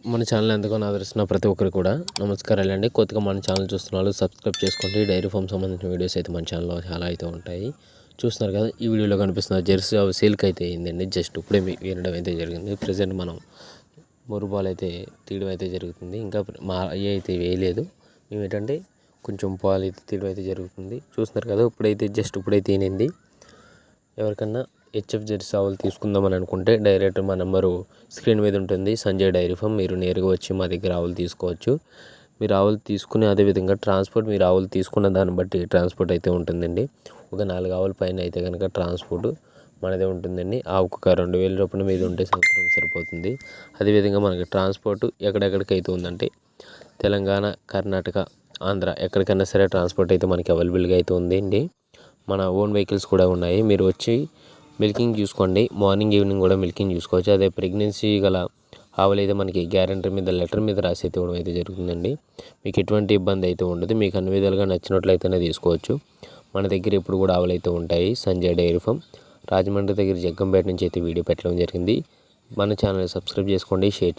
మన ఛానల్ ఎంతగానో ఆదరిస్తున్న ప్రతి ఒక్కరు కూడా నమస్కారాలు అండి. కొత్తగా మన ఛానల్ చూస్తున్నారు సబ్స్క్రైబ్ చేసుకోండి. డైరీ ఫామ్ సంబంధించిన వీడియోస్ అయితే మన ఛానల్లో చాలా అయితే ఉంటాయి. చూస్తున్నారు కదా ఈ వీడియోలో కనిపిస్తున్న జెర్సీ అవి సేల్కి అయితే అయిందండి జస్ట్ ఇప్పుడే మీ వినడం అయితే జరిగింది. ప్రజెంట్ మనం మురుబాల్ అయితే తీయడం అయితే జరుగుతుంది. ఇంకా మా అయ్యి అయితే వేయలేదు. మేము ఏంటంటే కొంచెం పాలు అయితే తీయడం అయితే జరుగుతుంది. చూస్తున్నారు కదా ఇప్పుడైతే జస్ట్ ఇప్పుడైతే తినింది. ఎవరికన్నా హెచ్ఎఫ్ జెర్సీ ఆవులు తీసుకుందామని అనుకుంటే డైరెక్ట్ మా నెంబరు స్క్రీన్ మీద ఉంటుంది. Sanjay dairy farm. మీరు నేరుగా వచ్చి మా దగ్గర ఆవులు తీసుకోవచ్చు. మీరు ఆవులు తీసుకునే అదేవిధంగా ట్రాన్స్పోర్ట్ మీరు ఆవులు తీసుకున్న దాన్ని బట్టి ట్రాన్స్పోర్ట్ అయితే ఉంటుందండి. ఒక నాలుగు ఆవుల పైన అయితే కనుక ట్రాన్స్పోర్ట్ మనదే ఉంటుందండి. ఆవుకు ఒక రెండు వేల రూపాయల మీద ఉంటే సంవత్సరం సరిపోతుంది. అదేవిధంగా మనకి ట్రాన్స్పోర్ట్ ఎక్కడెక్కడికి అయితే ఉందంటే తెలంగాణ కర్ణాటక ఆంధ్ర ఎక్కడికైనా సరే ట్రాన్స్పోర్ట్ అయితే మనకి అవైలబుల్గా అయితే ఉంది అండి మన ఓన్ వెహికల్స్ కూడా ఉన్నాయి. మీరు వచ్చి మిల్కింగ్ చూసుకోండి. మార్నింగ్ ఈవినింగ్ కూడా మిల్కింగ్ చూసుకోవచ్చు. అదే ప్రెగ్నెన్సీ గల ఆవులు అయితే మనకి గ్యారంటీ మీద లెటర్ మీద రాసి అయితే ఇవ్వడం అయితే జరుగుతుందండి. మీకు ఎటువంటి ఇబ్బంది అయితే ఉండదు. మీకు అన్ని విధాలుగా నచ్చినట్లయితేనే తీసుకోవచ్చు. మన దగ్గర ఇప్పుడు కూడా ఆవులు అయితే ఉంటాయి. Sanjay dairy form. రాజమండ్రి దగ్గర జగ్గంపేట నుంచి అయితే వీడియో పెట్టడం జరిగింది. మన ఛానల్ సబ్స్క్రైబ్ చేసుకోండి షేర్ చేయండి.